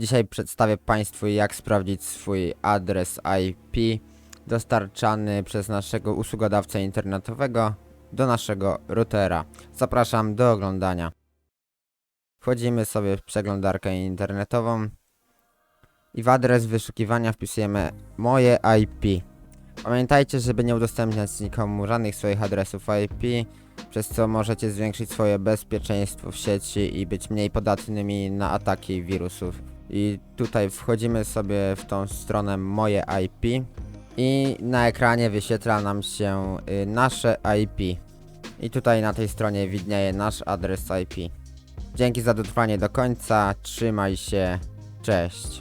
Dzisiaj przedstawię Państwu jak sprawdzić swój adres IP dostarczany przez naszego usługodawcę internetowego do naszego routera. Zapraszam do oglądania. Wchodzimy sobie w przeglądarkę internetową i w adres wyszukiwania wpisujemy moje IP. Pamiętajcie, żeby nie udostępniać nikomu żadnych swoich adresów IP, przez co możecie zwiększyć swoje bezpieczeństwo w sieci i być mniej podatnymi na ataki wirusów. I tutaj wchodzimy sobie w tą stronę moje IP i na ekranie wyświetla nam się y, nasze IP. I tutaj na tej stronie widnieje nasz adres IP. Dzięki za dotrwanie do końca, trzymaj się, cześć.